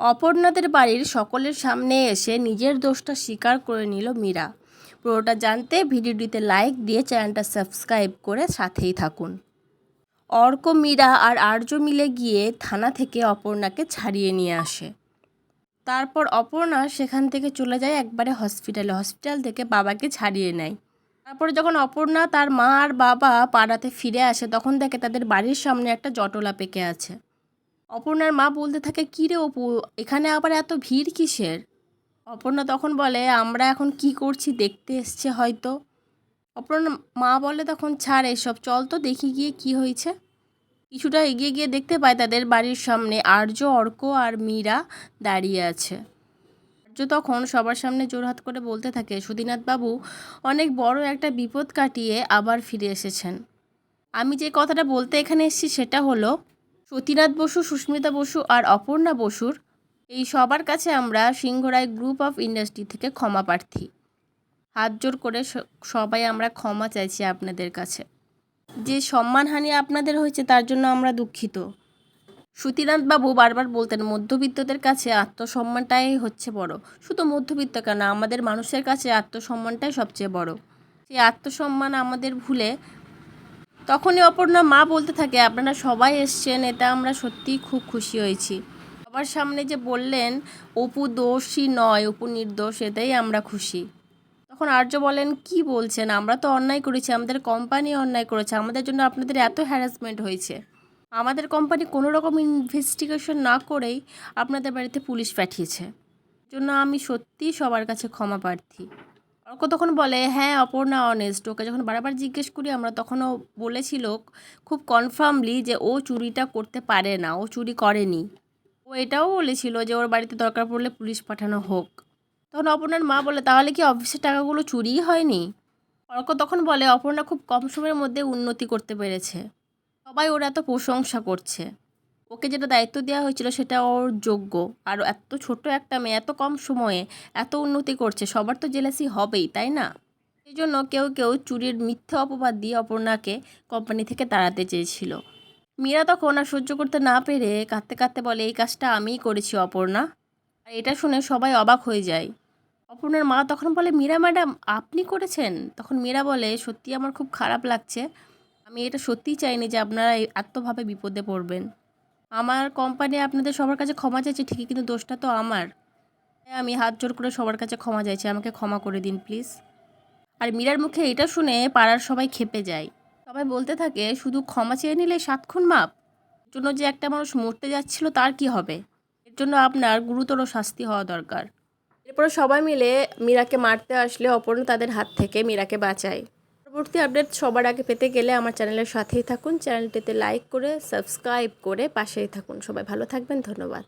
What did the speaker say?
অপর্ণাদের বাড়ির সকলের সামনে এসে নিজের দোষটা স্বীকার করে নিল মীরা। পুরোটা জানতে ভিডিওটিতে লাইক দিয়ে চ্যানেলটা সাবস্ক্রাইব করে সাথেই থাকুন। অর্ক, মীরা আর আর্য মিলে গিয়ে থানা থেকে অপর্ণাকে ছাড়িয়ে নিয়ে আসে। তারপর অপর্ণা সেখান থেকে চলে যায় একবারে হসপিটালে হসপিটাল থেকে বাবাকে ছাড়িয়ে নেয়। তারপরে যখন অপর্ণা তার মা আর বাবা পাড়াতে ফিরে আসে, তখন দেখে তাদের বাড়ির সামনে একটা জটলা পেকে আছে। অপর্ণার মা বলতে থাকে, কী রে অপু, এখানে আবার এত ভিড় কিসের? অপর্ণা তখন বলে, আমরা এখন কি করছি দেখতে এসছে হয়তো। অপর্ণা মা বলে তখন, ছাড় এসব, চল তো দেখি গিয়ে কি হয়েছে। কিছুটা এগিয়ে গিয়ে দেখতে পায় তাদের বাড়ির সামনে আর্য, অর্ক আর মীরা দাঁড়িয়ে আছে। আর্য তখন সবার সামনে জোরহাত করে বলতে থাকে বাবু, অনেক বড় একটা বিপদ কাটিয়ে আবার ফিরে এসেছেন। আমি যে কথাটা বলতে এখানে এসেছি সেটা হলো সতীনাথ বসু, সুস্মিতা বসু আর অপর্ণা বসুর এই সবার কাছে আমরা সিংহরায় গ্রুপ অফ ইন্ডাস্ট্রি থেকে ক্ষমা প্রার্থী। হাত জোর করে সবাই আমরা ক্ষমা চাইছি আপনাদের কাছে। যে সম্মানহানি আপনাদের হয়েছে তার জন্য আমরা দুঃখিত। বাবু বারবার বলতেন, মধ্যবিত্তদের কাছে আত্মসম্মানটাই হচ্ছে বড়। শুধু মধ্যবিত্ত কেন, আমাদের মানুষের কাছে আত্মসম্মানটাই সবচেয়ে বড়। সেই আত্মসম্মান আমাদের ভুলে তখনই অপর্ণা মা বলতে থাকে, আপনারা সবাই এসছেন, এটা আমরা সত্যিই খুব খুশি হয়েছি। সবার সামনে যে বললেন, অপু দোষী নয়, অপু নির্দোষ এতেই আমরা খুশি। তখন আর্য বলেন, কি বলছেন? আমরা তো অন্যায় করেছি, আমাদের কোম্পানি অন্যায় করেছে, আমাদের জন্য আপনাদের এত হ্যারাসমেন্ট হয়েছে। আমাদের কোম্পানি কোনো রকম ইনভেস্টিগেশন না করেই আপনাদের বাড়িতে পুলিশ পাঠিয়েছে। জন্য আমি সত্যিই সবার কাছে ক্ষমা প্রার্থী। অর্ক তখন বলে হ্যাঁ অপর্ণা অনেস্ট ওকে যখন বারবার জিজ্ঞেস করি, আমরা তখনও বলেছিল খুব কনফার্মলি যে ও চুরিটা করতে পারে না, ও চুরি করেনি। ও এটাও বলেছিল যে ওর বাড়িতে দরকার পড়লে পুলিশ পাঠানো হোক। তখন অপর্ণার মা বলে, তাহলে কি অফিসের টাকাগুলো চুরিই হয়নি? অর্ক তখন বলে, অপর্ণা খুব কম সময়ের মধ্যে উন্নতি করতে পেরেছে। সবাই ওর এত প্রশংসা করছে। ওকে যেটা দায়িত্ব দেওয়া হয়েছিল সেটা ওর যোগ্য। আর এত ছোট একটা মেয়ে, এত কম সময়ে এত উন্নতি করছে, সবার তো জেলাসি হবেই, তাই না? এই জন্য কেউ কেউ চুরির মিথ্যা অপবাদ দিয়ে অপর্ণাকে কোম্পানি থেকে তাড়াতে চেয়েছিল। মীরা তখন আর সহ্য করতে না পেরে কাঁদতে কাঁদতে বলে, এই কাজটা আমিই করেছি, অপর্ণা। আর এটা শুনে সবাই অবাক হয়ে যায়। অপর্ণার মা তখন বলে, মীরা ম্যাডাম, আপনি করেছেন? তখন মীরা বলে সত্যি আমার খুব খারাপ লাগছে। আমি এটা সত্যিই চাইনি যে আপনারা এতভাবে বিপদে পড়বেন। আমার কোম্পানি আপনাদের সবার কাছে ক্ষমা চাইছে, ঠিকই কিন্তু দোষটা তো আমার। আমি হাত জোর করে সবার কাছে ক্ষমা চাইছি, আমাকে ক্ষমা করে দিন প্লিজ আর মীরার মুখে এটা শুনে পাড়ার সবাই খেপে যায়। সবাই বলতে থাকে, শুধু ক্ষমা চেয়ে নিলে সাতক্ষণ মাপ? জন্য যে একটা মানুষ মরতে যাচ্ছিল তার কি হবে? এর জন্য আপনার গুরুতর শাস্তি হওয়া দরকার। এরপরে সবাই মিলে মীরাকে মারতে আসলে অপর্ণ তাদের হাত থেকে মীরাকে বাঁচায়। পরবর্তী আপডেট সবার আগে পেতে গেলে আমার চ্যানেলের সাথেই থাকুন। চ্যানেলটিতে লাইক করে, সাবস্ক্রাইব করে পাশেই থাকুন। সবাই ভালো থাকবেন। ধন্যবাদ।